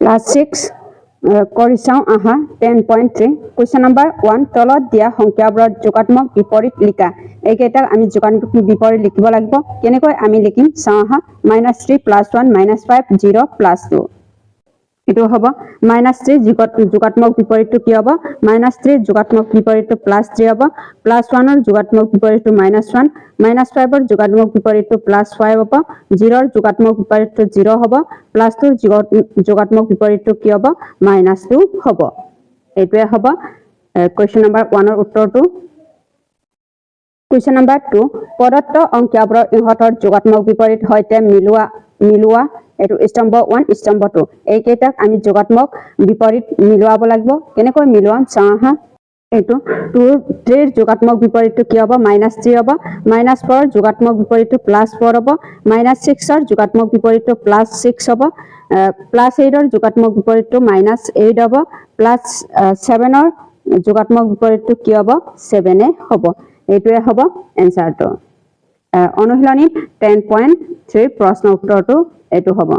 Class six কৰি চাওঁ আহা ten point three question number one তলত দিয়া সংখ্যাবোৰৰ যোগাত্মক বিপৰীত লিখা। এইকেইটাক আমি যোগাত্মক বিপৰীত লিখিব লাগিব। কেনেকৈ আমি লিখিম? চাওঁ আহা। Minus three plus one minus five zero' plus two এইটো হ'ব? মাইনাছ থ্ৰী যোগাত্মক বিপৰীতটো কি হ'ব? মাইনাছ থ্ৰী যোগাত্মক বিপৰীতটো প্লাছ থ্ৰী হ'ব। প্লাছ ওৱানৰ যোগাত্মক বিপৰীতটো মাইনাছ ওৱান। মাইনাছ ফাইভৰ যোগাত্মক বিপৰীতটো প্লাছ ফাইভ হ'ব। জিৰ'ৰ যোগাত্মক বিপৰীতটো জিৰ' হ'ব। প্লাছ টুৰ যোগাত্মক বিপৰীতটো কি হ'ব? মাইনাছ টু হ'ব। এইটোৱে হ'ব। কুৱেশ্যন নম্বৰ ওৱানৰ উত্তৰটো। কুৱেশ্যন নম্বৰ টু প্ৰদত্ত অংকীয়াবোৰৰ ইহঁতৰ যোগাত্মক বিপৰীত সৈতে মিলোৱা মিলোৱা এইটো স্তম্ভ ওৱান স্তম্ভ টু এইকেইটাক আমি যোগাত্মক বিপৰীত মিলোৱাব লাগিব। কেনেকৈ মিলোৱাম? চাওঁ আহা। এইটো টুৰ থ্ৰীৰ যোগাত্মক বিপৰীতটো কি হ'ব? মাইনাছ থ্ৰী হ'ব। মাইনাছ ফ'ৰৰ যোগাত্মক বিপৰীতটো প্লাছ ফ'ৰ হ'ব। মাইনাছ ছিক্সৰ যোগাত্মক বিপৰীতটো প্লাছ ছিক্স হ'ব। প্লাছ এইটৰ যোগাত্মক বিপৰীতটো মাইনাছ এইট হ'ব। প্লাছ ছেভেনৰ যোগাত্মক বিপৰীতটো কি হ'ব? ছেভেনে হ'ব। এইটোৱে হ'ব এনচাৰটো অনুশীলনী টেন পইণ্ট থ্ৰীৰ প্ৰশ্ন উত্তৰটো এইটো হ'ব।